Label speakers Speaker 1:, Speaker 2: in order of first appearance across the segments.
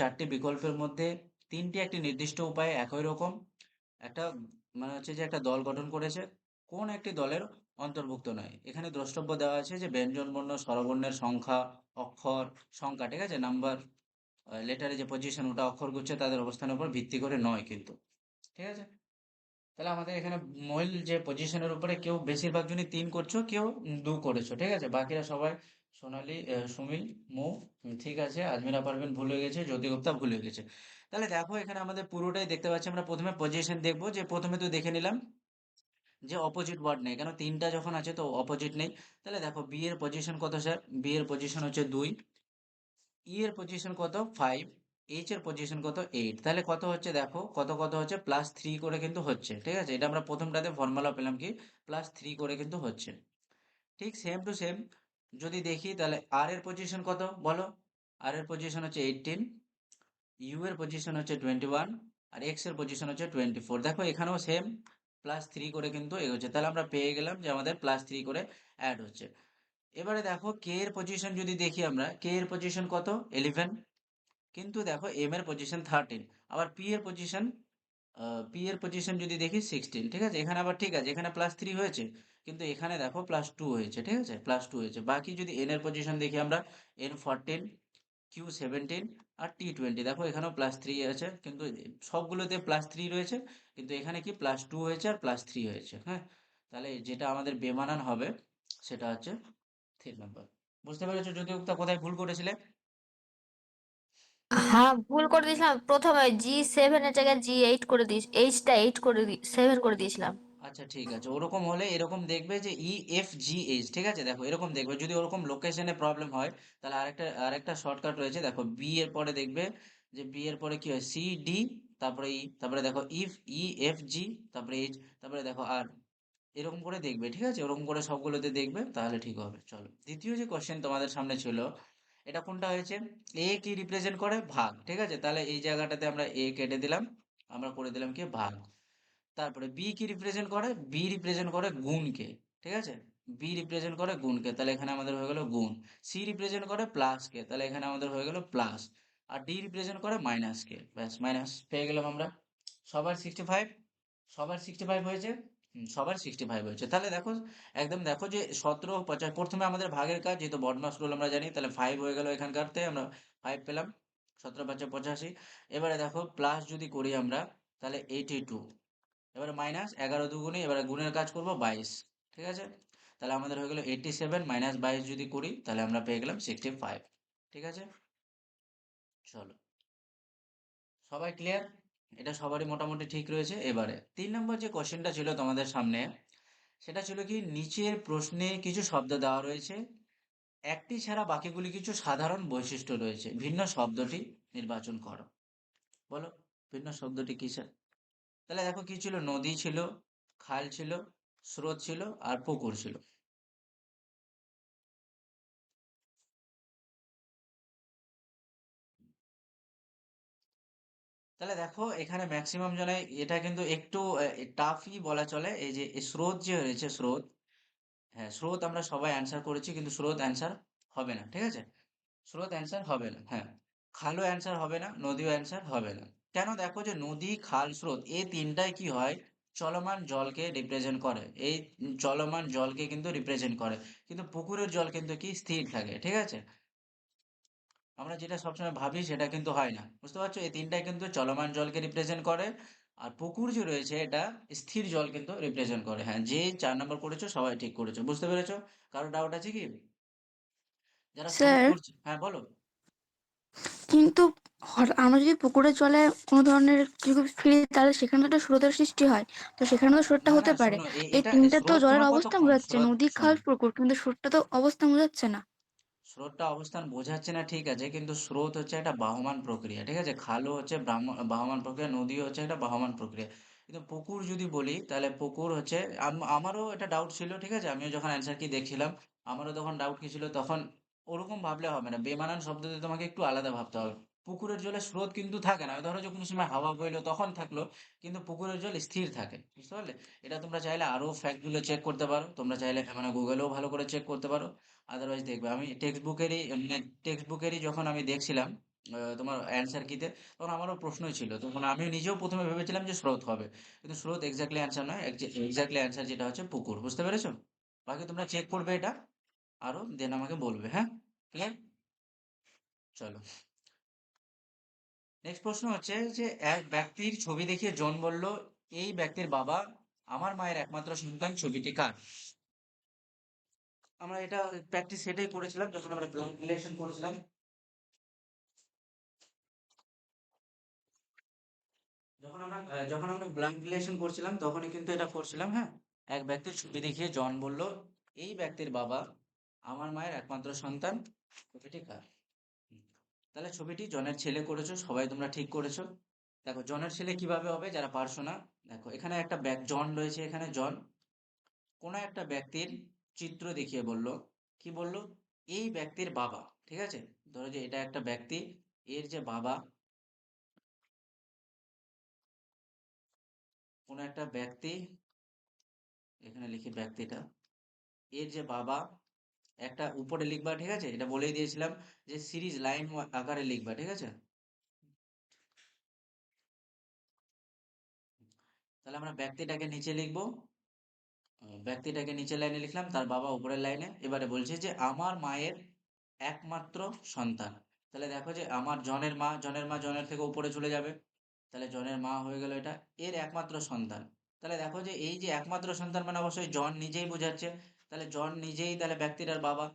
Speaker 1: চারটি বিকল্পের মধ্যে তিনটি একটি নির্দিষ্ট উপায়ে একই রকম। একটা মানে হচ্ছে যে একটা দল গঠন করেছে, কোন একটি দলের অন্তর্ভুক্ত নয়। এখানে দ্রষ্টব্য দেওয়া আছে যে ব্যঞ্জনবর্ণ স্বরবর্ণের সংখ্যা, অক্ষর, সংখ্যা, ঠিক আছে? নাম্বার লেটারে যে পজিশন ওটা অক্ষরগুচ্ছে তাদের অবস্থানের উপর ভিত্তি করে নয় কিন্তু, ঠিক আছে? তাহলে আমাদের এখানে মহিল যে পজিশনের উপরে কেউ বেশিরভাগ জনই তিন করছ, কেউ দু করেছ, ঠিক আছে? বাকিরা সবাই সোনালি সুমিল, মৌ ঠিক আছে, আজমিরা পারভিন ভুল হয়ে গেছে, জ্যোতি গুপ্তা ভুল হয়ে গেছে। তাহলে দেখো, এখানে আমাদের পুরোটাই দেখতে পাচ্ছি, আমরা প্রথমে পজিশন দেখব, যে প্রথমে তো দেখে নিলাম যে অপোজিট ওয়ার্ড নেই, কেন তিনটা যখন আছে তো অপোজিট নেই। তাহলে দেখো বি এর পজিশন কত স্যার বি এর পজিশন হচ্ছে দুই ই এর পজিশন কত ফাইভ এইচ এর পজিশন কত এইট তাহলে কত হচ্ছে দেখো, কত কত হচ্ছে? প্লাস থ্রি করে কিন্তু হচ্ছে, ঠিক আছে? এটা আমরা প্রথমটাতে ফর্মুলা পেলাম কি? প্লাস থ্রি করে কিন্তু হচ্ছে। ঠিক সেম টু সেম যদি দেখি তাহলে আর এর পজিশন কত? বলো। আর এর পজিশন হচ্ছে এইটিন ইউ এর পজিশন হচ্ছে টোয়েন্টি ওয়ান আর এক্সের পজিশন হচ্ছে টোয়েন্টি ফোর দেখো এখানেও সেম প্লাস থ্রি করে কিন্তু এগোচ্ছে তাহলে আমরা পেয়ে গেলাম যে আমাদের প্লাস থ্রি করে অ্যাড হচ্ছে। এবারে দেখো কে এর পজিশন যদি দেখি আমরা কে এর পজিশন কত? ইলেভেন কিন্তু দেখো এম এর পজিশন থার্টিন আবার পি এর পজিশন পি এর পজিশন যদি দেখি সিক্সটিন ঠিক আছে? এখানে আবার ঠিক আছে, এখানে প্লাস থ্রি হয়েছে, কিন্তু এখানে দেখো প্লাস টু হয়েছে, ঠিক আছে? প্লাস টু হয়েছে। বাকি যদি এন এর পজিশন দেখি আমরা এন ফোরটিন কিউ সেভেন্টিন আর টি টোয়েন্টি দেখো এখানেও প্লাস থ্রি আছে, কিন্তু সবগুলোতে প্লাস থ্রি রয়েছে, কিন্তু এখানে কি প্লাস টু হয়েছে আর প্লাস থ্রি হয়েছে হ্যাঁ? তাহলে যেটা আমাদের বেমানান হবে, সেটা হচ্ছে থ্রি নাম্বার বুঝতে পেরেছ যদি কোথায় ভুল করেছিলে?
Speaker 2: হ্যাঁ ভুল করে দিয়েছিলাম। প্রথমে জি সেভেন এর জায়গায় জি এইট করে দিয়েছি এইচটা এইট করে দি সেভেন করে দিয়েছিলাম।
Speaker 1: আচ্ছা ঠিক আছে। ওরকম হলে এরকম দেখবে যে ই এফ জি এইচ ঠিক আছে? দেখো এরকম দেখবে। যদি ওরকম লোকেশনে প্রবলেম হয় তাহলে আরেকটা আরেকটা শর্টকাট রয়েছে। দেখো বি এর পরে দেখবে যে বি এর পরে কি হয়? সি ডি তারপরে ই তারপরে দেখো ইফ ই এফ জি তারপরে এইচ তারপরে দেখো আর এরকম করে দেখবে ঠিক আছে? ওরকম করে সবগুলোতে দেখবে তাহলে ঠিক হবে। চলো দ্বিতীয় যে কোশ্চেন তোমাদের সামনে ছিল এটা কোনটা হয়েছে? এ কি রিপ্রেজেন্ট করে? ভাগ। ঠিক আছে? তাহলে এই জায়গাটাতে আমরা এ কেটে দিলাম। আমরা করে দিলাম কি? ভাগ। তারপরে বি কি রিপ্রেজেন্ট করে? বি রিপ্রেজেন্ট করে গুণকে। ঠিক আছে? বি রিপ্রেজেন্ট করে গুণকে। তাহলে এখানে আমাদের হয়ে গেল গুণ। সি রিপ্রেজেন্ট করে প্লাসকে তাহলে এখানে আমাদের হয়ে গেল প্লাস আর ডি রিপ্রেজেন্ট করে মাইনাসকে ব্যাস মাইনাস পেয়ে গেলাম আমরা। সবার সিক্সটি ফাইভ সবার সিক্সটি ফাইভ হয়েছে? সবার সিক্সটি ফাইভ হয়েছে। তাহলে দেখো, একদম দেখো যে সতেরো পঞ্চাশ প্রথমে আমাদের ভাগের কাজ, যেহেতু বদমাস রুল আমরা জানি, তাহলে ফাইভ হয়ে গেল এখানকারতে আমরা ফাইভ পেলাম। সতেরো পাঁচে পঁচাশি। এবারে দেখো প্লাস যদি করি আমরা, তাহলে এইটি টু এবারে মাইনাস এগারো দুগুণে, এবারে গুণের কাজ করব বাইশ, ঠিক আছে? তাহলে আমাদের হয়ে গেলো এইটটি সেভেন মাইনাস বাইশ যদি করি, তাহলে আমরা পেয়ে গেলাম সিক্সটি ফাইভ ঠিক আছে? চলো। সবাই ক্লিয়ার এটা সবারই মোটামুটি ঠিক রয়েছে এবারে। তিন নম্বর যে কোশ্চেনটা ছিল তোমাদের সামনে, সেটা ছিল কি, নিচের প্রশ্নে কিছু শব্দ দেওয়া রয়েছে, একটি ছাড়া বাকিগুলি কিছু সাধারণ বৈশিষ্ট্য রয়েছে। ভিন্ন শব্দটি নির্বাচন করো। বলো, ভিন্ন শব্দটি কি স্যার তাহলে দেখো কি ছিল, নদী ছিল, খাল ছিল, স্রোত ছিল, আর পুকুর ছিল। তাহলে দেখো, এখানে ম্যাক্সিমাম জনে এটা কিন্তু একটু টাফই বলা চলে। এই যে স্রোত যে রয়েছে, স্রোত হ্যাঁ স্রোত আমরা সবাই অ্যান্সার করেছি, কিন্তু স্রোত অ্যান্সার হবে না, ঠিক আছে? স্রোত অ্যান্সার হবে না হ্যাঁ। খালও অ্যান্সার হবে না, নদীও অ্যান্সার হবে না। কেন দেখো যে নদী, খাল, স্রোত, এই তিনটাই কি হয়? চলমান জলকে রিপ্রেজেন্ট করে। এই চলমান জলকে কিন্তু রিপ্রেজেন্ট করে। কিন্তু পুকুরের জল কিন্তু কি? স্থির থাকে, ঠিক আছে? আমরা যেটা সবসময় ভাবি সেটা কিন্তু হয় না। বুঝতে পারছ? এই তিনটাই কিন্তু চলমান জলকে রিপ্রেজেন্ট করে। আর পুকুর যে রয়েছে এটা স্থির জল কিন্তু রিপ্রেজেন্ট করে। হ্যাঁ যে চার নম্বর করেছ সবাই ঠিক করেছ। বুঝতে পেরেছ? কারও ডাউট আছে কি? যারা হ্যাঁ বলো।
Speaker 2: কিন্তু আমরা যদি পুকুরের জলে কোনো ধরনের কিছু ফিরি তাহলে সেখানে তো স্রোতের সৃষ্টি হয়। তো সেখানে তো স্রোতটা হতে পারে। এই তিনটা তো জলের
Speaker 1: অবস্থা
Speaker 2: বোঝাচ্ছে। নদী খাল পুকুর কিন্তু স্রোতটা তো অবস্থা বোঝাচ্ছে না।
Speaker 1: স্রোতটা অবস্থান বোঝাচ্ছে না, ঠিক আছে, কিন্তু স্রোত হচ্ছে একটা বাহমান প্রক্রিয়া, ঠিক আছে? খালও হচ্ছে বাহমান প্রক্রিয়া, নদীও হচ্ছে একটা বাহমান প্রক্রিয়া। কিন্তু পুকুর যদি বলি, তাহলে পুকুর হচ্ছে আমারও এটা ডাউট ছিল, ঠিক আছে? আমিও যখন অ্যান্সার কি দেখছিলাম, আমারও তখন ডাউট কি ছিল, তখন ওরকম ভাবলে হবে না। বেমানান শব্দতে তোমাকে একটু আলাদা ভাবতে হবে। পুকুরের জলে স্রোত কিন্তু থাকে না। ধরো যে কোনো সময় হাওয়া বইলো, তখন থাকল, কিন্তু পুকুরের জল স্থির থাকে, বুঝতে পারলে? এটা তোমরা চাইলে আরও ফ্যাক্টগুলো চেক করতে পারো। তোমরা চাইলে মানে গুগলেও ভালো করে চেক করতে পারো। আদারওয়াইজ দেখবে। আমি টেক্সট বুকেরই টেক্সট বুকেরই যখন আমি দেখছিলাম তোমার অ্যান্সার কিতে তখন আমারও প্রশ্নই ছিল। তখন আমি নিজেও প্রথমে ভেবেছিলাম যে স্রোত হবে। কিন্তু স্রোত এক্স্যাক্টলি অ্যান্সার নয় এক্স্যাক্টলি অ্যান্সার যেটা হচ্ছে পুকুর। বুঝতে পেরেছ? বাকি তোমরা চেক করবে এটা আরও দেন আমাকে বলবে হ্যাঁ? ক্লিয়ার চলো। নেক্সট প্রশ্ন হচ্ছে যে, এক ব্যক্তির ছবি দেখিয়ে জন বলল, এই ব্যক্তির বাবা আমার মায়ের একমাত্র সন্তান, ছবিটি কার? আমরা এটা প্র্যাকটিস সেটাই করেছিলাম যখন আমরা রিলেশন করেছিলাম। যখন আমরা যখন আমরা ব্লাড রিলেশন করছিলাম, তখনই কিন্তু এটা করছিলাম হ্যাঁ? এক ব্যক্তির ছবি দেখিয়ে জন বলল, এই ব্যক্তির বাবা আমার মায়ের একমাত্র সন্তান, ছবিটি কার। তাহলে ছবিটি জনের ছেলে করেছ, সবাই তোমরা ঠিক করেছ। দেখো, জনের ছেলে কীভাবে হবে যারা পারছ না? দেখো, এখানে একটা ব্যাক, জন রয়েছে এখানে, জন। কোনো একটা ব্যক্তির চিত্র দেখিয়ে বলল, কি বলল? এই ব্যক্তির বাবা, ঠিক আছে? ধরো যে এটা একটা ব্যক্তি, এর যে বাবা, কোনো একটা ব্যক্তি, এখানে লিখি ব্যক্তিটা, এর যে বাবা, একটা উপরে লিখবা, ঠিক আছে? এটা বলেই দিয়েছিলাম যে সিরিজ, লাইন আকারে লিখবা, ঠিক আছে? তাহলে আমরা ব্যক্তিটাকে নিচে লিখব। ব্যক্তিটাকে নিচের লাইনে লিখলাম, তার বাবা উপরের লাইনে। এবারে বলছে যে, আমার মায়ের একমাত্র সন্তান। তাহলে দেখো যে, আমার জনের মা জনের মা জনের থেকে উপরে চলে যাবে। তাহলে জনের মা হয়ে গেল এটা, এর একমাত্র সন্তান। তাহলে দেখো যে, এই যে একমাত্র সন্তান মানে অবশ্যই জন নিজেই বোঝাচ্ছে। তাহলে জন নিজেই তাহলে ব্যক্তিটার বাবা।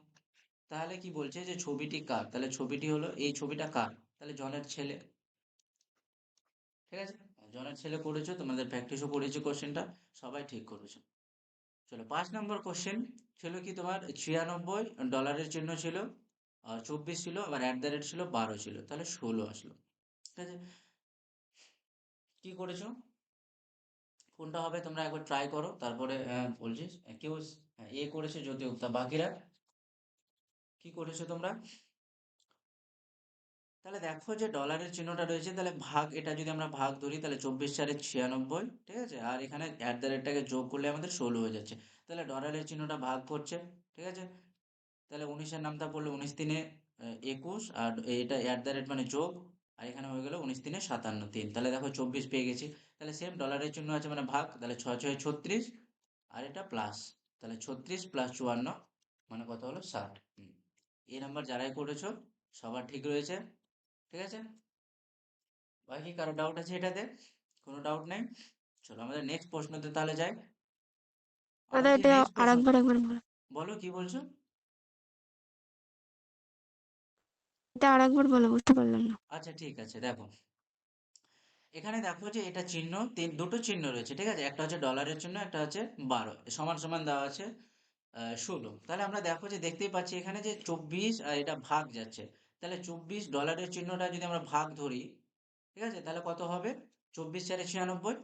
Speaker 1: তাহলে কি বলছে যে, ছবিটি কার? তাহলে ছবিটি হলো, এই ছবিটা কার? তাহলে জনের ছেলে। ঠিক আছে? জনের ছেলে করেছ তোমাদের প্র্যাকটিসও করেছ কোশ্চেনটা সবাই ঠিক করেছ। চলো, পাঁচ নম্বর কোশ্চেন ছিল কি তোমার? ছিয়ানব্বই ডলারের চিহ্ন ছিল, আর চব্বিশ ছিল, আবার অ্যাট দ্য রেট ছিল বারো ছিল, তাহলে ষোলো আসলো। ঠিক আছে? কি করেছ? কোনটা হবে তোমরা একবার ট্রাই করো, তারপরে বলছিস কেউ এ করেছে জ্যোতি গুপ্তা বাকিরা। কি করেছ তোমরা? তাহলে দেখো যে ডলারের চিহ্নটা রয়েছে তাহলে ভাগ এটা যদি আমরা ভাগ ধরি তাহলে চব্বিশ চারে ছিয়ানব্বই ঠিক আছে? আর এখানে অ্যাট দ্য রেটটাকে যোগ করলে আমাদের ষোলো হয়ে যাচ্ছে। তাহলে ডলারের চিহ্নটা ভাগ করছে ঠিক আছে? তাহলে উনিশের নামটা পড়লে উনিশ আহ, একুশ আর এটা অ্যাট দ্য রেট মানে যোগ আর এখানে হয়ে গেল উনিশ তিনে সাতান্ন তিন। তাহলে দেখো চব্বিশ পেয়ে গেছি। তাহলে সেম ডলারের চিহ্ন আছে মানে ভাগ তাহলে ছয় ছয় ছত্রিশ আর এটা প্লাস তাহলে ছত্রিশ প্লাস চুয়ান্ন মানে কত হলো? ষাট। এই নাম্বার যারাই করেছ সবার ঠিক রয়েছে। ঠিক আছে? বাকি কারও ডাউট আছে এটাতে? কোনো ডাউট নেই? চলো আমাদের নেক্সট প্রশ্নতে তাহলে যাই।
Speaker 2: দাদা এটা আরেকবার একবার বলো।
Speaker 1: বলো কি বলছো?
Speaker 2: এটা আরেকবার বলো বুঝতে পারলাম না।
Speaker 1: আচ্ছা ঠিক আছে দেখো। এখানে দেখো যে এটা চিহ্ন তিন দুটো চিহ্ন রয়েছে ঠিক আছে? একটা হচ্ছে ডলারের চিহ্ন একটা হচ্ছে বারো সমান সমান দেওয়া আছে আহ, ষোলো। তাহলে আমরা দেখো যে দেখতেই পাচ্ছি এখানে যে চব্বিশ আর এটা ভাগ যাচ্ছে। তাহলে চব্বিশ ডলারের চিহ্নটা যদি আমরা ভাগ ধরি, ঠিক আছে? তাহলে কত হবে? চব্বিশ চারে ছিয়ানব্বই।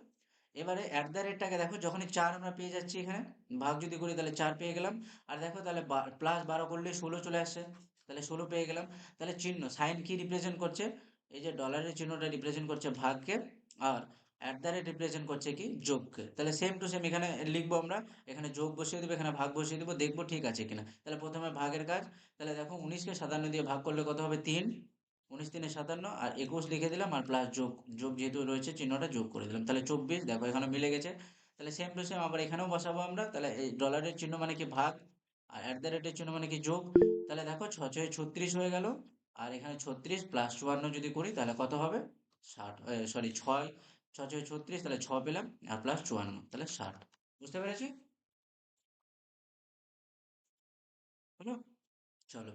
Speaker 1: এবারে অ্যাট দ্য রেটটাকে দেখো, যখনই চার আমরা পেয়ে যাচ্ছি এখানে, ভাগ যদি করি তাহলে চার পেয়ে গেলাম। আর দেখো তাহলে প্লাস বারো করলে ষোলো চলে আসছে তাহলে ষোলো পেয়ে গেলাম। তাহলে চিহ্ন সাইন কি রিপ্রেজেন্ট করছে? এই যে ডলারের চিহ্নটা রিপ্রেজেন্ট করছে ভাগকে। আর অ্যাট দ্য রেট রিপ্রেজেন্ট করছে কি? যোগকে তাহলে সেম টু সেম এখানে লিখব আমরা। এখানে যোগ বসিয়ে দেবো, এখানে ভাগ বসিয়ে দেবো, দেখব ঠিক আছে কিনা। তাহলে প্রথমে ভাগের কাজ। তাহলে দেখো উনিশকে সাতান্ন দিয়ে ভাগ করলে কত হবে? তিন। উনিশ তিনে সাতান্ন আর একুশ লিখে দিলাম আর প্লাস যোগ যোগ যেহেতু রয়েছে চিহ্নটা যোগ করে দিলাম। তাহলে চব্বিশ, দেখো এখানে মিলে গেছে। তাহলে সেম টু সেম আবার এখানেও বসাবো আমরা। তাহলে এই ডলারের চিহ্ন মানে কি ভাগ আর অ্যাট দ্য রেটের চিহ্ন মানে কি যোগ। তাহলে দেখো ছ ছয় ছত্রিশ হয়ে গেল। আর এখানে ছত্রিশ প্লাস চুয়ান্ন যদি করি তাহলে কত হবে? ষাট সরি ছয়। ছ ছয় ছত্রিশ, তাহলে ছ পেলাম, আর প্লাস চুয়ান্ন, তাহলে ষাট। বুঝতে পেরেছি? হলো? চলো।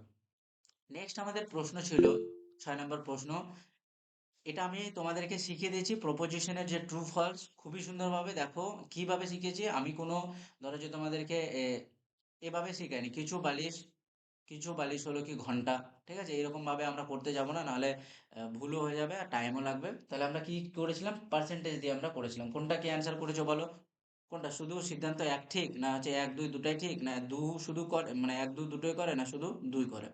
Speaker 1: নেক্সট আমাদের প্রশ্ন ছিল, ছয় নম্বর প্রশ্ন। এটা আমি তোমাদেরকে শিখিয়ে দিয়েছি প্রপোজিশনের যে ট্রু ফলস খুবই সুন্দরভাবে দেখো, কীভাবে শিখেছি, আমি কোনো, ধরো যে তোমাদেরকে এভাবে শিখাইনি, কিছু বালিশ কিছু বালিশ হলো কি ঘণ্টা, ঠিক আছে? এরকম ভাবে আমরা করতে যাব না, নাহলে ভুলও হয়ে যাবে আর টাইমও লাগবে। তাহলে আমরা কি করেছিলাম? পার্সেন্টেজ দিয়ে আমরা করেছিলাম। কোনটা কি অ্যান্সার করেছ বলো? কোনটা? শুধু সিদ্ধান্ত এক ঠিক না হচ্ছে এক, দুই দুটাই ঠিক? না, দু শুধু করে মানে এক দুই দুটোই করে না শুধু দুই করে?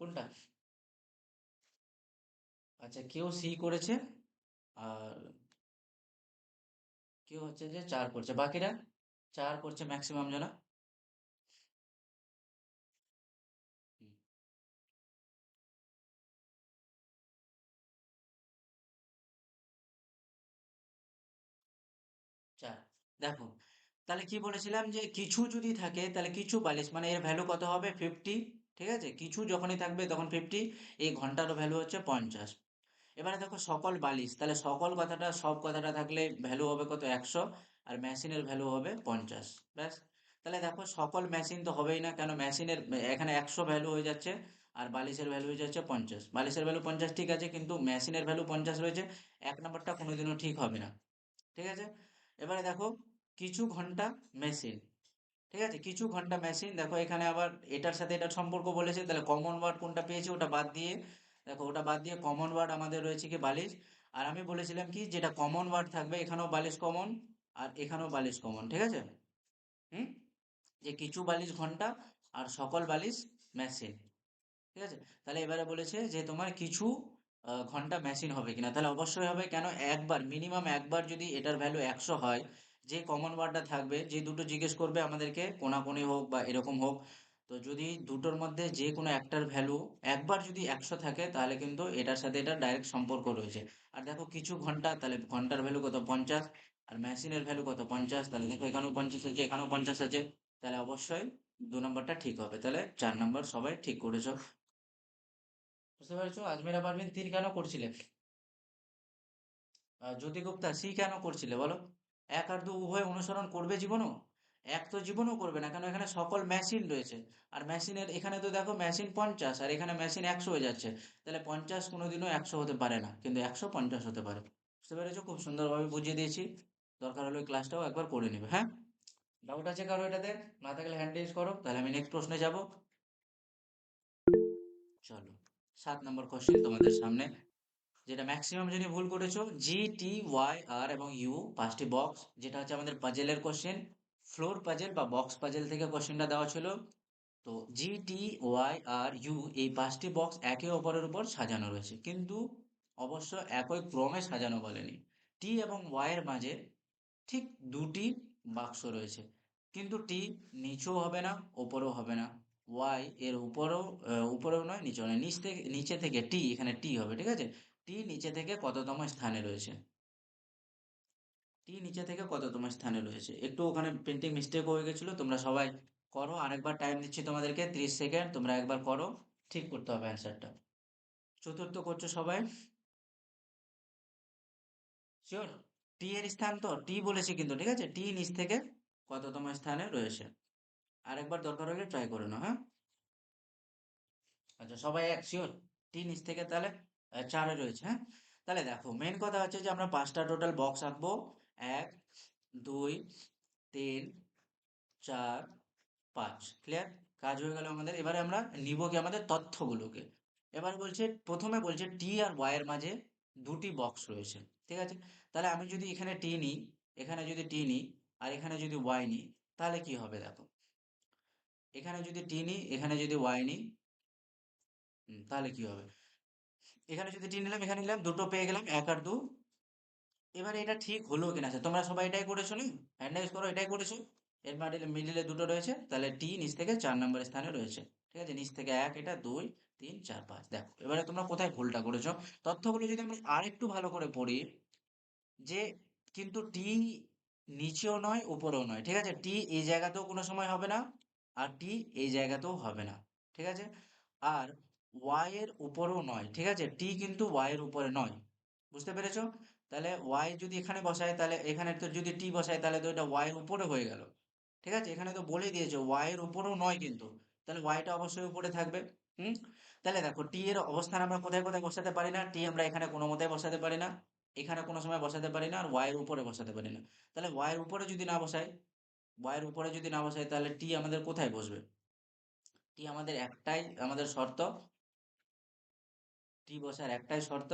Speaker 1: কোনটা? আচ্ছা কেউ সি করেছে আর কেউ হচ্ছে যে চার করছে। বাকিরা? চার করছে ম্যাক্সিমাম জনা দেখো, তাহলে কি বলেছিলাম যে কিছু যদি থাকে, তাহলে কিছু বালিশ মানে এর ভ্যালু কত হবে? ফিফটি ঠিক আছে? কিছু যখনই থাকবে, তখন ফিফটি এই ঘন্টারও ভ্যালু হচ্ছে পঞ্চাশ। এবারে দেখো, সকল বালিশ তাহলে সকল কথাটা, সব কথাটা থাকলে ভ্যালু হবে কত? একশো, আর মেশিনের ভ্যালু হবে পঞ্চাশ, ব্যাস। তাহলে দেখো, সকল মেশিন তো হবেই না, কেন মেশিনের এখানে একশো ভ্যালু হয়ে যাচ্ছে, আর বালিশের ভ্যালু হয়ে যাচ্ছে পঞ্চাশ। বালিশের ভ্যালু পঞ্চাশ ঠিক আছে, কিন্তু মেশিনের ভ্যালু পঞ্চাশ রয়েছে, এক নম্বরটা কোনোদিনও ঠিক হবে না, ঠিক আছে? এবারে দেখো কিছু ঘণ্টা মেশিন ঠিক আছে? কিছু ঘণ্টা মেশিন দেখো এখানে আবার এটার সাথে এটার সম্পর্ক বলেছে, তাহলে কমন ওয়ার্ড কোনটা পেয়েছি ওটা বাদ দিয়ে, দেখো ওটা বাদ দিয়ে কমন ওয়ার্ড আমাদের রয়েছে কি বালিশ? আর আমি বলেছিলাম কি, যেটা কমন ওয়ার্ড থাকবে, এখানেও বালিশ কমন আর এখানেও বালিশ কমন ঠিক আছে? হুম? যে কিছু বালিশ ঘণ্টা আর সকল বালিশ মেশিন ঠিক আছে? তাহলে এবারে বলেছে যে তোমার কিছু ঘণ্টা মেশিন হবে কিনা। তাহলে অবশ্যই হবে কেন? একবার মিনিমাম একবার যদি এটার ভ্যালু একশো হয় যে কমন ওয়ার্ডটা থাকবে, যে দুটো জিজ্ঞেস করবে আমাদেরকে, কোনাকুনি হোক বা এরকম হোক, তো যদি দুটোর মধ্যে যে কোনো একটার ভ্যালু একবার যদি একশো থাকে, তাহলে কিন্তু এটার সাথে এটা ডাইরেক্ট সম্পর্ক রয়েছে। আর দেখো কিছু ঘণ্টা, তাহলে ঘণ্টার ভ্যালু কত? পঞ্চাশ। আর মেশিনের ভ্যালু কত? পঞ্চাশ। তাহলে দেখো এখানেও পঞ্চাশ আছে, এখানেও পঞ্চাশ আছে। তাহলে অবশ্যই দু নম্বরটা ঠিক হবে। তাহলে চার নম্বর সবাই ঠিক করেছ। বুঝতে পেরেছ? আজমিরা পারভিন তিন কেন করছিলে? জ্যোতি গুপ্তা সি কেন করছিলে বলো? এক আর দু উভয় অনুসরণ করবে জীবনও? এক তো জীবনও করবে না, কেন এখানে সকল মেশিন রয়েছে। আর মেশিনের এখানে তো দেখো মেশিন পঞ্চাশ, আর এখানে মেশিন একশো হয়ে যাচ্ছে। তাহলে পঞ্চাশ কোনোদিনও একশো হতে পারে না, কিন্তু একশো পঞ্চাশ হতে পারে। বুঝতে পেরেছ? খুব সুন্দরভাবে বুঝিয়ে দিয়েছি। দরকার হলে ওই ক্লাসটাও একবার করে নেবে হ্যাঁ? ডাউট আছে কারও এটাতে? না থাকলে হ্যান্ড রেজ করো, তাহলে আমি নেক্সট প্রশ্নে যাব। চলো, সাত নম্বর কোশ্চেন তোমাদের সামনে। যেটা ম্যাক্সিমাম যিনি ভুল করেছ জি টি ওয়াই আর এবং ইউ পাঁচটি বক্স যেটা হচ্ছে আমাদের পাজেলের কোশ্চেন ফ্লোর পাজেল বা বক্স পাজেল থেকে কোশ্চেনটা দেওয়া ছিল। তো জি টি ওয়াই আর ইউ এই পাঁচটি বক্স একে অপরের উপর সাজানো রয়েছে। কিন্তু অবশ্য একই ক্রমে সাজানো বলেনি। টি এবং ওয়াইয়ের মাঝে ঠিক দুটি বাক্স রয়েছে। কিন্তু টি নিচেও হবে না, ওপরেও হবে না। ওয়াই এর উপরেও উপরেও নয়, নিচেও নয়। নিচ থেকে, নিচে থেকে টি এখানে টি হবে, ঠিক আছে? টি নিচে থেকে কততম স্থানে রয়েছে? টি নিচে থেকে কততম স্থানে রয়েছে? একটু ওখানে প্রিন্টিং মিস্টেক হয়ে গেছিল, তোমরা সবাই করো। আরেকবার টাইম দিচ্ছি তোমাদেরকে, ত্রিশ সেকেন্ড তোমরা একবার করো। ঠিক করতে হবে অ্যান্সারটা চতুর্থ করছ সবাই? শিওর টি এর স্থান তো? টি বলেছি কিন্তু, ঠিক আছে? টি নিচ থেকে কততম স্থানে রয়েছে? আরেকবার দরকার হলে ট্রাই করে নাও হ্যাঁ? আচ্ছা সবাই এক শিওর টি নিচ থেকে তাহলে চারে রয়েছে হ্যাঁ? তাহলে দেখো মেন কথা হচ্ছে যে আমরা পাঁচটা টোটাল বক্স আঁকবো। এক দুই তিন চার পাঁচ। ক্লিয়ার কাজ হয়ে গেল আমাদের। এবারে আমরা নিব কি আমাদের তথ্যগুলোকে। এবার বলছে প্রথমে বলছে টি আর ওয়াই এর মাঝে দুটি বক্স রয়েছে ঠিক আছে? তাহলে আমি যদি এখানে টি নিই এখানে যদি টি নিই আর এখানে যদি ওয়াই নিই তাহলে কি হবে দেখো? এখানে যদি টি নিই এখানে যদি ওয়াই নিই তাহলে কি হবে? এখানে যদি টি নিলাম, এখানে নিলাম, দুটো পেয়ে গেলাম, এক আর দু। এবারে এটা ঠিক হলো কিনা তোমরা সবাই এটাই করেছ নি? করো, এটাই করেছ? এর মিডিলে মিডিলে দুটো রয়েছে, তাহলে টি নিচ থেকে চার নম্বর স্থানে রয়েছে। ঠিক আছে? নিচ থেকে এক, এটা দুই, তিন, চার, পাঁচ। দেখো, এবারে তোমরা কোথায় ভুলটা করেছ? তথ্যগুলো যদি আমরা আর একটু ভালো করে পড়ি, যে কিন্তু টি নিচেও নয়, উপরেও নয়। ঠিক আছে? টি এই জায়গাতেও কোনো সময় হবে না, আর টি এই জায়গাতেও হবে না। ঠিক আছে? আর ওয়াই এর উপরেও নয়, ঠিক আছে? টি কিন্তু ওয়াই এর উপরে নয়, বুঝতে পেরেছ? তাহলে ওয়াই যদি এখানে বসায়, তাহলে এখানে তো যদি টি বসায়, তাহলে তো এটা ওয়াই এর উপরে হয়ে গেল, ঠিক আছে? এখানে তো বলেই দিয়েছে ওয়াই এর উপরেও নয় কিন্তু, তাহলে ওয়াইটা অবশ্যই উপরে থাকবে, হুম? তাহলে দেখো টি এর অবস্থান আমরা কোথায় কোথায় বসাতে পারি না? টি আমরা এখানে কোনো মতেই বসাতে পারি না, এখানে কোনো সময় বসাতে পারি না, আর ওয়াই এর উপরে বসাতে পারি না। তাহলে ওয়াই এর উপরে যদি না বসাই এর উপরে যদি না বসাই তাহলে টি আমাদের কোথায় বসবে? টি আমাদের একটাই, আমাদের শর্ত টি বসার একটাই শর্ত,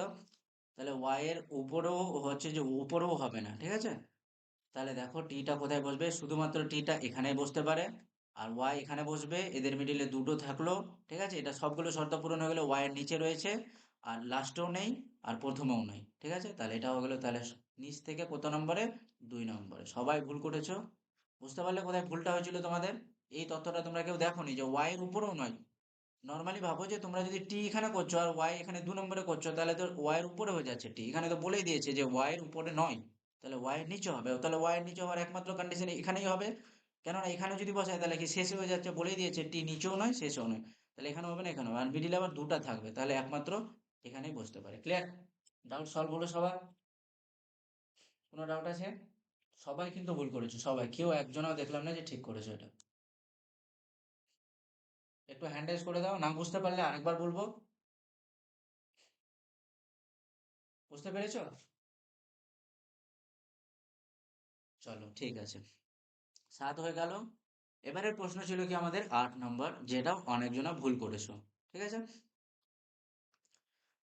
Speaker 1: তাহলে ওয়াই এর উপরেও হচ্ছে যে উপরেও হবে না, ঠিক আছে? তাহলে দেখো টিটা কোথায় বসবে? শুধুমাত্র টিটা এখানেই বসতে পারে, আর ওয়াই এখানে বসবে, এদের মিডিলে দুটো থাকল, ঠিক আছে? এটা সবগুলো শর্ত পূরণ হয়ে গেলে ওয়াই এর নিচে রয়েছে, আর লাস্টেও নেই, আর প্রথমেও নেই, ঠিক আছে? তাহলে এটা হয়ে গেলো, তাহলে নিচ থেকে কত নম্বরে? দুই নম্বরে। সবাই ভুল করেছ? বুঝতে পারলে কোথায় ভুলটা হয়েছিল তোমাদের? এই তথ্যটা তোমরা কেউ দেখো নি যে ওয়াই এর উপরেও নয়। নর্মালি ভাবো যে তোমরা যদি টি এখানে করছ আর ওয়াই এখানে দু নম্বরে করছ, তাহলে তো ওয়াই এর উপরে হয়ে যাচ্ছে টি এখানে তো বলেই দিয়েছে যে ওয়াই এর উপরে নয়। তাহলে ওয়াই এর নিচে হবে। তাহলে ওয়াই এর নিচে হওয়ার একমাত্র কন্ডিশন এখানেই হবে। কেননা এখানে যদি বসায় তাহলে কি শেষ হয়ে যাচ্ছে? বলেই দিয়েছে টি নিচেও নয়, শেষও নয়। তাহলে এখানে হবে না, এখানে হবে। আর মিডিল আবার দুটা থাকবে। তাহলে একমাত্র এখানেই বসতে পারে। ক্লিয়ার ডাউট সলভ হলো সবার? কোনো ডাউট আছে? সবাই কিন্তু ভুল করেছ, সবাই। কেউ একজনও দেখলাম না যে ঠিক করেছ এটা একটু হ্যান্ড করে দাও, না বুঝতে পারলে আরেকবার বলব। বুঝতে পেরেছ? চলো, ঠিক আছে। সাত হয়ে গেল। এবারের প্রশ্ন ছিল কি আমাদের? আট নম্বর, যেটা অনেকজনা ভুল করেছ, ঠিক আছে?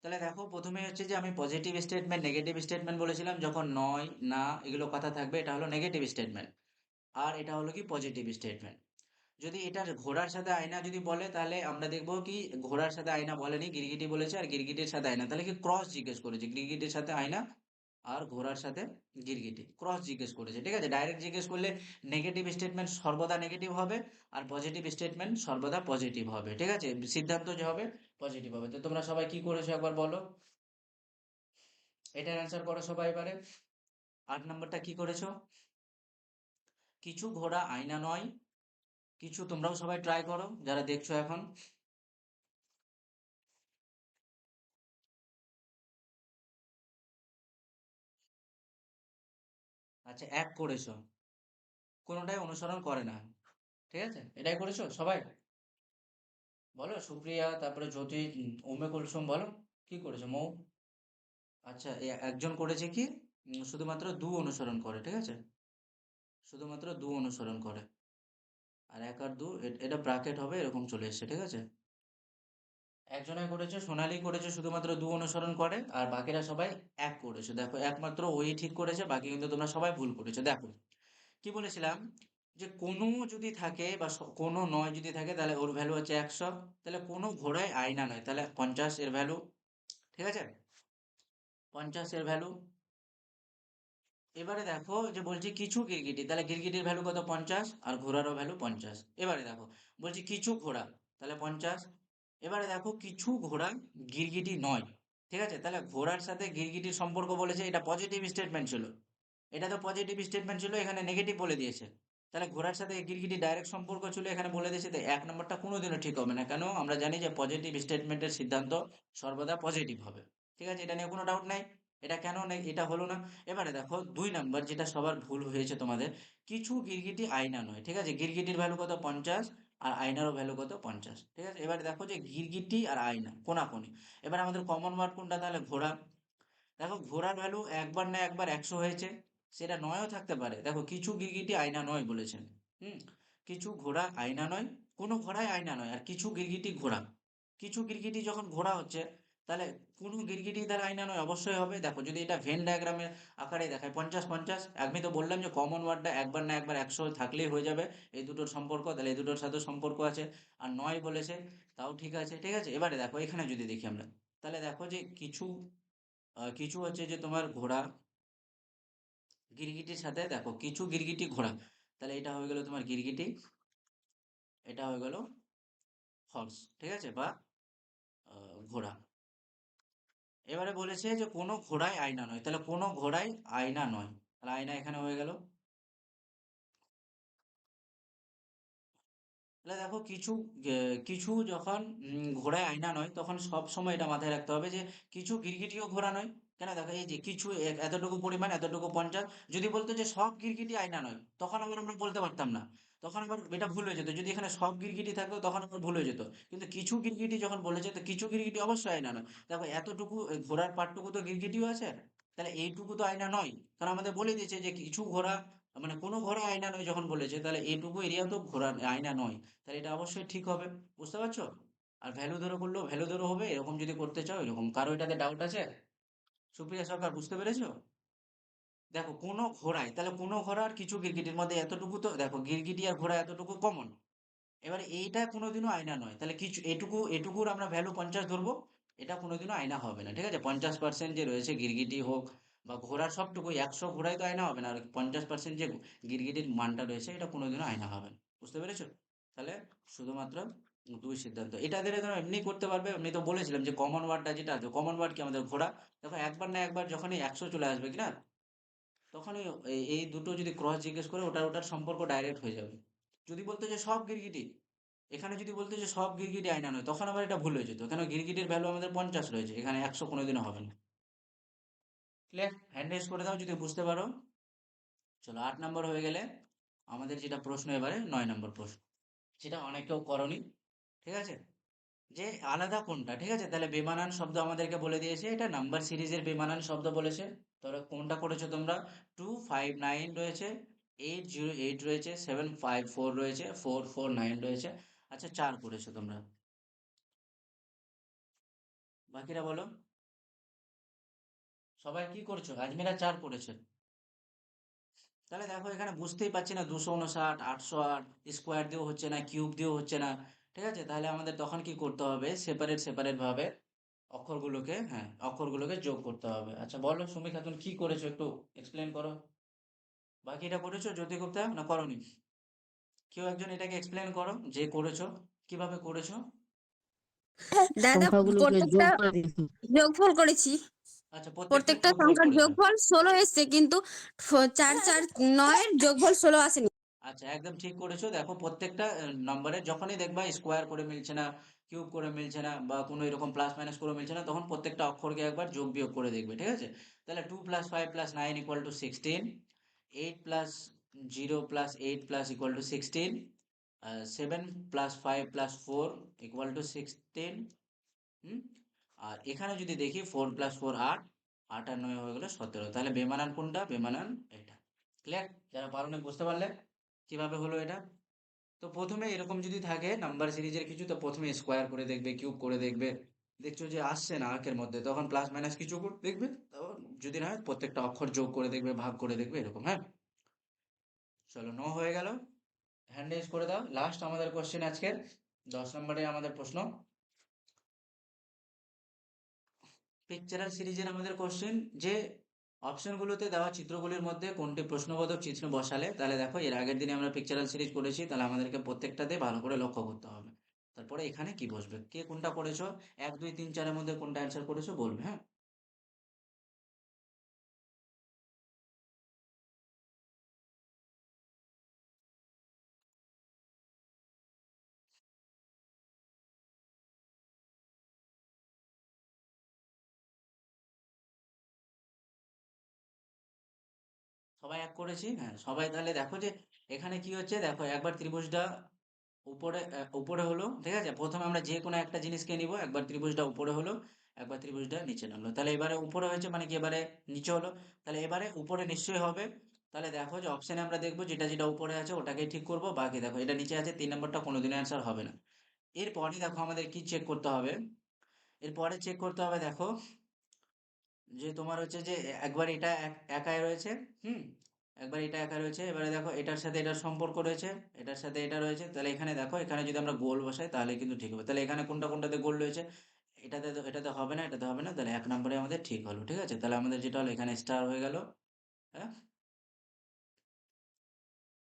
Speaker 1: তাহলে দেখো, প্রথমে হচ্ছে যে আমি পজিটিভ স্টেটমেন্ট নেগেটিভ স্টেটমেন্ট বলেছিলাম, যখন নয়, না, এগুলো কথা থাকবে, এটা হলো নেগেটিভ স্টেটমেন্ট আর এটা হলো কি পজিটিভ স্টেটমেন্ট যদি এটার ঘোড়ার সাথে আয়না যদি বলে, তাহলে আমরা দেখব কি ঘোড়ার সাথে আয়না বলেনি, গিরগিটি বলেছে আর গিরগিটির সাথে আয়না। তাহলে কি ক্রস জিজ্ঞেস করেছে, গিরগিটির সাথে আয়না আর ঘোড়ার সাথে গিরগিটি? ক্রস জিজ্ঞেস করেছে, ঠিক আছে? ডাইরেক্ট জিজ্ঞেস করলে নেগেটিভ স্টেটমেন্ট সর্বদা নেগেটিভ হবে আর পজিটিভ স্টেটমেন্ট সর্বদা পজিটিভ হবে, ঠিক আছে? সিদ্ধান্ত যে হবে পজিটিভ হবে। তো তোমরা সবাই কি করেছ একবার বলো? এটার অ্যান্সার করো সবাই এবারে। আট নম্বরটা কি করেছ? কিছু ঘোড়া আয়না নয় কিছু তোমরাও সবাই ট্রাই করো যারা দেখছ এখন। আচ্ছা এক করেছ। কোনোটাই অনুসরণ করে না। ঠিক আছে? এটাই করেছ সবাই? বলো সুপ্রিয়া তারপরে জ্যোতি উম, কুলসুম বলো। কি করেছ? মৌ? আচ্ছা একজন করেছে কি? শুধুমাত্র দু অনুসরণ করে ঠিক আছে? শুধুমাত্র দু অনুসরণ করে। আর এক আর দু এটা ব্রাকেট হবে, এরকম চলে এসেছে, ঠিক আছে? একজনে করেছে, সোনালি করেছে, শুধুমাত্র দু অনুসরণ করে, আর বাকিরা সবাই এক করেছে। দেখো, একমাত্র ওই ঠিক করেছে, বাকি কিন্তু তোমরা সবাই ভুল করেছ। দেখো, কি বলেছিলাম? যে কোনো যদি থাকে বা কোনো নয় যদি থাকে, তাহলে ওর ভ্যালু হচ্ছে একশো। তাহলে কোনো ঘোড়ায় আয়না নয়, তাহলে পঞ্চাশ এর ভ্যালু ঠিক আছে? পঞ্চাশ এর ভ্যালু এবারে দেখো যে বলছি কিছু গিরগিটি তাহলে গিরগিটির ভ্যালু কত? পঞ্চাশ আর ঘোড়ারও ভ্যালু পঞ্চাশ। এবারে দেখো, বলছি কিছু ঘোড়া, তাহলে পঞ্চাশ। এবারে দেখো কিছু ঘোড়া গিরগিটি নয়, ঠিক আছে? তাহলে ঘোড়ার সাথে গিরগিটির সম্পর্ক বলেছে, এটা পজিটিভ স্টেটমেন্ট ছিল। এটা তো পজিটিভ স্টেটমেন্ট ছিল, এখানে নেগেটিভ বলে দিয়েছে। তাহলে ঘোড়ার সাথে গিরগিটি ডাইরেক্ট সম্পর্ক ছিল, এখানে বলে দিয়েছে, তো এক নম্বরটা কোনোদিনও ঠিক হবে না। কেন? আমরা জানি যে পজিটিভ স্টেটমেন্টের সিদ্ধান্ত সর্বদা পজিটিভ হবে, ঠিক আছে? এটা নিয়ে কোনো ডাউট নাই। এটা কেন নেই, এটা হলো না। এবারে দেখো, দুই নাম্বার যেটা সবার ভুল হয়েছে তোমাদের, কিছু গিরগিটি আয়না নয়, ঠিক আছে? গিরগিটির ভ্যালু কত? পঞ্চাশ, আর আয়নারও ভ্যালু কত? পঞ্চাশ, ঠিক আছে? এবারে দেখো যে গিরগিটি আর আয়না, কোনাকুনি। এবার আমাদের কমন ওয়ার্ড কোনটা তাহলে? ঘোড়া। দেখো, ঘোড়ার ভ্যালু একবার না একবার একশো হয়েছে, সেটা নয়ও থাকতে পারে। দেখো, কিছু গিরগিটি আয়না নয় বলেছেন, হুম? কিছু ঘোড়া আয়না নয়, কোনো ঘোড়াই আয়না নয়, আর কিছু গিরগিটি ঘোড়া। কিছু গিরগিটি যখন ঘোড়া হচ্ছে তাহলে কোনো গিরগিটি তাহলে আয়না নয়, অবশ্যই হবে। দেখো, যদি এটা ভেন ডায়াগ্রামের আকারে দেখায়, পঞ্চাশ পঞ্চাশ, আমি তো বললাম যে কমন ওয়ার্ডটা একবার না একবার একশো থাকলেই হয়ে যাবে। এই দুটোর সম্পর্ক, তাহলে এই দুটোর সাথে সম্পর্ক আছে। আর নয় বলেছে, তাও ঠিক আছে ঠিক আছে? এবারে দেখো, এখানে যদি দেখি আমরা, তাহলে দেখো যে কিছু কিছু হচ্ছে যে তোমার ঘোড়া, গিরগিটির সাথে দেখো, কিছু গিরগিটি ঘোড়া, তাহলে এটা হয়ে গেল তোমার গিরগিটি, এটা হয়ে গেল হর্স ঠিক আছে? বা ঘোড়া। এবারে বলেছে যে কোনো ঘোড়ায় আয়না নয়। তাহলে কোনো ঘোড়ায় আয়না নয়। তাহলে আয়না এখানে হয়ে গেল। তাহলে দেখো কিছু কিছু যখন ঘোড়ায় আয়না নয়, তখন সব সময় এটা মাথায় রাখতে হবে যে কিছু গিরগিটিও ঘোড়া নয়। কেন? দেখো এই যে কিছু এতটুকু পরিমাণ, এতটুকু পঞ্চাশ। যদি বলতো যে সব গিরগিটি আয়না নয়, তখন আবার আমরা বলতে পারতাম না। তখন আবার এটা ভুল হয়ে যেত। যদি এখানে সব গিরগিটি থাকতো, তখন আবার ভুল হয়ে যেত। কিন্তু কিছু গিরগিটি যখন বলেছে, তো কিছু গিরগিটি অবশ্যই আয়না নয়। দেখো, এতটুকু ঘোড়ার পাটটুকু তো গিরগিটিও আছে? তাহলে এইটুকু তো আয়না নয়। কারণ আমাদের বলে দিয়েছে যে, কিছু ঘোড়া মানে কোনো ঘোড়া আয়না নয় যখন বলেছে, তাহলে এইটুকু এরিয়া তো ঘোড়া, আয়না নয়। তাহলে এটা অবশ্যই ঠিক হবে। বুঝতে পারছ? আর ভ্যালু ধরে করলেও ভ্যালু ধরে হবে, এরকম যদি করতে চাও, এরকম। কারও এটাতে ডাউট আছে? সুপ্রিয়া সরকার, বুঝতে পেরেছ? দেখো, কোনো ঘোড়ায়, তাহলে কোনো ঘোড়ার কিছু গিরগিটির মধ্যে এতটুকু তো, দেখো, গিরগিটি আর ঘোড়া এতটুকু কমন এবারে এইটা কোনোদিনও আয়না নয়। তাহলে কিছু, এটুকু, এটুকুর আমরা ভ্যালু পঞ্চাশ ধরবো, এটা কোনোদিনও আয়না হবে না, ঠিক আছে? পঞ্চাশ পার্সেন্ট যে রয়েছে গিরগিটি হোক বা ঘোড়ার সবটুকু একশো ঘোড়ায় তো আয়না হবে না, আর পঞ্চাশ পার্সেন্ট যে গিরগিটির মানটা রয়েছে, এটা কোনোদিনও আয়না হবে না, বুঝতে পেরেছ? তাহলে শুধুমাত্র দুই সিদ্ধান্ত। এটা দিয়ে তোমরা এমনি করতে পারবে, এমনি তো বলেছিলাম যে কমন ওয়ার্ডটা যেটা আছে কমন ওয়ার্ড কি আমাদের ঘোড়া? দেখো, একবার না একবার যখনই একশো চলে আসবে কি না তখন এই- দুটো যদি ক্রস জিজ্ঞেস করে ওটার ওটার সম্পর্ক ডাইরেক্ট হয়ে যাবে। যদি বলতো যে সব গিরগিটি, এখানে যদি বলতো যে সব গিরগিটি আয়না নয়, তখন আবার এটা ভুল হয়ে যেত। কেন? গিরগিটির ভ্যালু আমাদের পঞ্চাশ রয়েছে, এখানে একশো কোনোদিনও হবে না। ক্লিয়ার হ্যান্ড রেজ করে দাও, যদি বুঝতে পারো। চলো, আট নম্বর হয়ে গেলে আমাদের যেটা প্রশ্ন এবারে, নয় নম্বর প্রশ্ন। সেটা অনেকেও করনি ঠিক আছে? যে আলাদা কোনটা? ঠিক আছে? তাহলে বেমানান শব্দ আমাদেরকে বলে দিয়েছে। এটা নাম্বার সিরিজের বেমানান শব্দ বলেছে। তাহলে কোনটা করেছ তোমরা? টু ফাইভ নাইন রয়েছে, এইট জিরো এইট রয়েছে, সেভেন ফাইভ ফোর রয়েছে, ফোর ফোর নাইন রয়েছে। আচ্ছা চার করেছ তোমরা। বাকিরা বলো। সবাই কি করছ? আজমিরা চার করেছে। তাহলে দেখো, এখানে বুঝতেই পারছি না, দুশো উনষাট, আটশো আট, স্কোয়ার দিয়েও হচ্ছে না, কিউব দিয়েও হচ্ছে না। ঠিক আছে? তাহলে আমাদের তখন কি করতে হবে? সেপারেট সেপারেট ভাবে অক্ষরগুলোকে হ্যাঁ অক্ষরগুলোকে যোগ করতে হবে। আচ্ছা বলো সুমি খাতুন কি করেছ একটু এক্সপ্লেন করো। বাকিটা করেছ? জ্যোতি গুপ্তা? না করনি। কেউ একজন এটাকে এক্সপ্লেন করো যে করেছ কীভাবে করেছ?
Speaker 3: দাদা প্রত্যেকটা যোগফল করেছি।
Speaker 1: আচ্ছা
Speaker 3: প্রত্যেকটা
Speaker 1: যোগফল
Speaker 3: সংখ্যার যোগফল ষোলো এসছে কিন্তু চার চার নয়ের যোগফল ষোলো আসেনি।
Speaker 1: আচ্ছা একদম ঠিক করেছ। দেখো, প্রত্যেকটা নম্বরে যখনই দেখবা স্কোয়ার করে মিলছে না কিউব করে মিলছে না, বা কোনো এরকম প্লাস মাইনাস করে মিলছে না, তখন প্রত্যেকটা অক্ষরকে একবার যোগ বিয়োগ করে দেখবে, ঠিক আছে? তাহলে two plus five plus nine equal to sixteen eight plus zero plus eight plus equal to sixteen seven plus five plus four equal to sixteen হুম? আর এখানে যদি দেখি ফোর প্লাস ফোর আট আট আর নয় হয়ে গেলো সতেরো। তাহলে বেমানান কোনটা? বেমানান এটা। ক্লিয়ার যারা পারো বুঝতে পারলে? কীভাবে হলো এটা? তো প্রথমে এরকম যদি থাকে নাম্বার সিরিজের কিছু, তো প্রথমে স্কোয়ার করে দেখবে কিউব করে দেখবে। দেখছ যে আসছে না আঁকের মধ্যে, তখন প্লাস মাইনাস কিছু দেখবে যদি না হয় প্রত্যেকটা অক্ষর যোগ করে দেখবে, ভাগ করে দেখবে, এরকম হ্যাঁ? চলো ন হয়ে গেল। হ্যান্ড রেজ করে দাও। লাস্ট আমাদের কোশ্চেন আজকের। দশ নম্বরে আমাদের প্রশ্ন। পিকচারাল সিরিজের আমাদের কোশ্চেন যে অপশনগুলোতে দেওয়া চিত্রগুলির মধ্যে কোনটি প্রশ্নবোধক চিত্র বসালে, তাহলে দেখো এর আগের দিনে আমরা পিকচারাল সিরিজ করেছি, তাহলে আমাদেরকে প্রত্যেকটাতে ভালো করে লক্ষ্য করতে হবে। তারপরে এখানে কি বসবে? কে কোনটা করেছ? এক, দুই, তিন, চারের মধ্যে কোনটা অ্যান্সার করেছ বলবে হ্যাঁ? সবাই এক করেছি হ্যাঁ সবাই তাহলে দেখো যে এখানে কি হচ্ছে? দেখো একবার ত্রিভুজটা উপরে উপরে হলো, ঠিক আছে? প্রথমে আমরা যে কোনো একটা জিনিসকে নিব, একবার ত্রিভুজটা উপরে হলো, একবার ত্রিভুজটা নিচে নামলো। তাহলে এবারে উপরে হয়েছে মানে কি? এবারে নিচে হলো। তাহলে এবারে উপরে নিশ্চয়ই হবে। তাহলে দেখো যে অপশানে আমরা দেখব যেটা যেটা উপরে আছে ওটাকেই ঠিক করব, বাকি দেখো এটা নিচে আছে, তিন নম্বরটা কোনোদিনও অ্যান্সার হবে না। এরপরে দেখো আমাদের কি চেক করতে হবে? এরপরে চেক করতে হবে দেখো যে তোমার হচ্ছে যে একবার এটা এক- একাই রয়েছে, হুম? একবার এটা একা রয়েছে, এবারে দেখো এটার সাথে এটার সম্পর্ক রয়েছে, এটার সাথে এটা রয়েছে, তাহলে এখানে দেখো, এখানে যদি আমরা গোল বসাই তাহলে কিন্তু ঠিক হবে, তাহলে এখানে কোনটা কোনটাতে গোল রয়েছে, এটাতে এটাতে হবে না, এটাতে হবে না, তাহলে এক নম্বরে আমাদের ঠিক হলো, ঠিক আছে? তাহলে আমাদের যেটা হলো এখানে স্টার হয়ে গেল হ্যাঁ?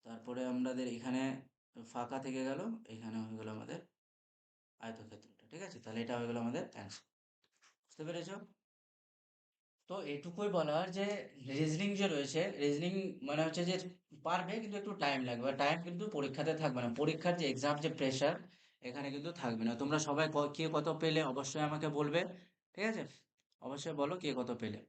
Speaker 1: তারপরে আমাদের এখানে ফাঁকা থেকে গেল, এখানে হয়ে গেল আমাদের আয়তক্ষেত্রটা, ঠিক আছে? তাহলে এটা হয়ে গেল আমাদের অ্যান্সার বুঝতে পেরেছ? তো এটুকুই বলার যে রিজনিং যে রয়েছে রিজনিং মানে হচ্ছে যে পারবে কিন্তু একটু টাইম লাগবে। টাইম কিন্তু পরীক্ষাতে থাকবে না। পরীক্ষার যে এক্সাম যে প্রেশার এখানে কিন্তু থাকবে না। তোমরা সবাই ক- কে কত পেলে অবশ্যই আমাকে বলবে, ঠিক আছে? অবশ্যই বলো কে কত পেলে।